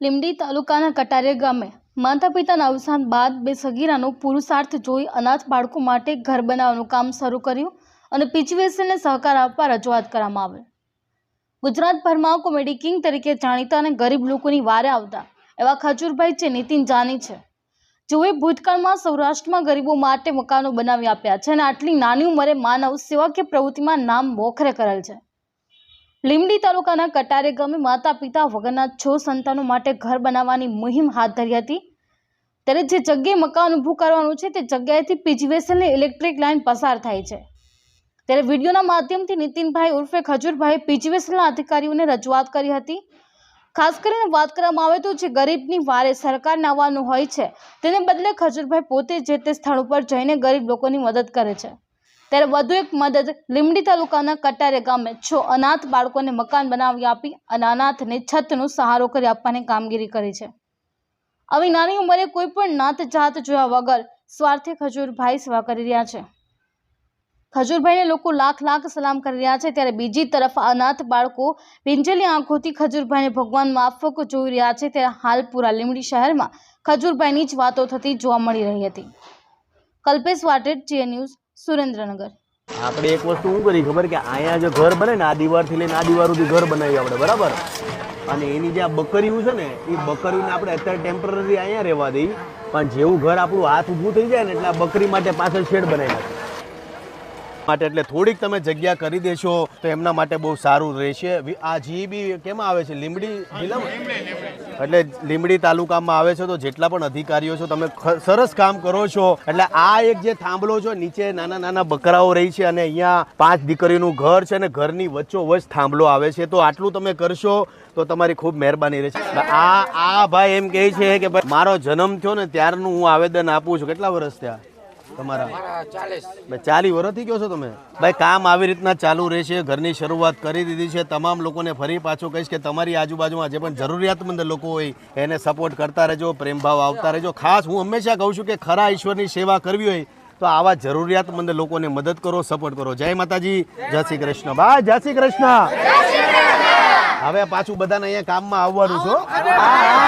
લીમડી તાલુકાના કટારે ગામે માતા પિતાના અવસાન બાદ બે સગીરાનો પુરુષાર્થ જોઈ અનાથ બાળકો માટે ઘર બનાવવાનું કામ શરૂ કર્યું અને પીચીવીસીને સહકાર આપવા રજૂઆત કરવામાં આવી. ગુજરાતભરમાં કોમેડી કિંગ તરીકે જાણીતા અને ગરીબ લોકોની વારે આવતા એવા ખજૂરભાઈ છે નીતિન જાની છે. જેઓએ ભૂતકાળમાં સૌરાષ્ટ્રમાં ગરીબો માટે મકાનો બનાવી આપ્યા છે અને આટલી નાની ઉંમરે માનવ સેવાકીય પ્રવૃત્તિમાં નામ મોખરે કરેલ છે. લીમડી તાલુકાના કટારે ગામે માતા પિતા વગરના છ સંતાનો માટે ઘર બનાવવાની મુહિમ હાથ ધરી હતી. ત્યારે જે જગ્યાએ મકાન ઊભું કરવાનું છે તે જગ્યાએથી પીજીવીએસએલની ઇલેક્ટ્રિક લાઇન પસાર થાય છે. ત્યારે વિડીયોના માધ્યમથી નીતિનભાઈ ઉર્ફે ખજૂરભાઈ પીજીવીએસએલના અધિકારીઓને રજૂઆત કરી હતી. ખાસ કરીને વાત કરવામાં આવે તો જે ગરીબની વારે સરકારને આવવાનું હોય છે, તેને બદલે ખજૂરભાઈ પોતે જે તે સ્થળ ઉપર જઈને ગરીબ લોકોની મદદ કરે છે. ત્યારે વધુ એક મદદ લીમડી તાલુકાના કટારે ગામે છ અનાથ બાળકોને મકાન બનાવી આપી અને અનાથને છતનો સહારો કરી આપવાની કામગીરી કરી છે. આવી નાની ઉંમરે કોઈ પણ નાત જાત જોયા વગર સ્વાર્થે ખજૂરભાઈ સેવા કરી રહ્યા છે. ખજૂરભાઈને લોકો લાખ લાખ સલામ કરી રહ્યા છે ત્યારે બીજી તરફ અનાથ બાળકો પિંજેલી આંખોથી ખજૂરભાઈને ભગવાન માફક જોઈ રહ્યા છે ત્યારે હાલ પૂરા લીમડી શહેરમાં ખજૂરભાઈની જ વાતો થતી જોવા મળી રહી હતી. કલ્પેશ વાટેડ જીએ ન્યૂઝ સુરેન્દ્રનગર. આપણે એક વસ્તુ શું કરી ખબર કે અહીંયા જે ઘર બને ને આ દીવારથી લઈને આ દીવાર સુધી ઘર બનાવ્યું આપણે, બરાબર? અને એની જે આ બકરીયું છે ને, એ બકરીને આપણે અત્યારે ટેમ્પરરી અહીંયા રહેવા દઈ પણ જેવું ઘર આપણું હાથ ઊભું થઈ જાય ને, એટલે આ બકરી માટે પાછળ શેડ બનાવી નાખે માટે એટલે થોડીક તમે જગ્યા કરી દેશો તો એમના માટે બહુ સારું રહેશે. આ જી કેમાં આવે છે? લીમડી જિલ્લામાં? એટલે લીમડી તાલુકામાં આવે છે તો જેટલા પણ અધિકારીઓ છો, તમે સરસ કામ કરો છો. એટલે આ એક જે થાંભલો છો, નીચે નાના નાના બકરાઓ રહી છે અને અહીંયા પાંચ દીકરીનું ઘર છે અને ઘરની વચ્ચોવચ થાંભલો આવે છે. તો આટલું તમે કરશો તો તમારી ખૂબ મહેરબાની રહેશે. આ આ ભાઈ એમ કહે છે કે ભાઈ, મારો જન્મ થયો ને ત્યારનું હું આવેદન આપું છું. કેટલા વર્ષ થયા? તમારા. ચાલીસ. ચાલી વર્ષથી કહો છો તમે? ભાઈ કામ આવી રીતના ચાલુ રહેશે ઘરની શરૂઆત કરી દીધી છે. તમામ લોકોને ફરી પાછું કહીશ કે તમારી આજુબાજુમાં જે પણ જરૂરિયાતમંદ લોકો હોય એને સપોર્ટ કરતા રહેજો પ્રેમભાવ આવતા રહેજો. ખાસ હું હંમેશા કહું છું કે ખરા ઈશ્વરની સેવા કરવી હોય તો આવા જરૂરિયાતમંદ લોકોને મદદ કરો સપોર્ટ કરો. જય માતાજી જય શ્રી કૃષ્ણ. બા જય શ્રી કૃષ્ણ. હવે પાછું બધાને અહીંયા કામમાં આવવાનું છો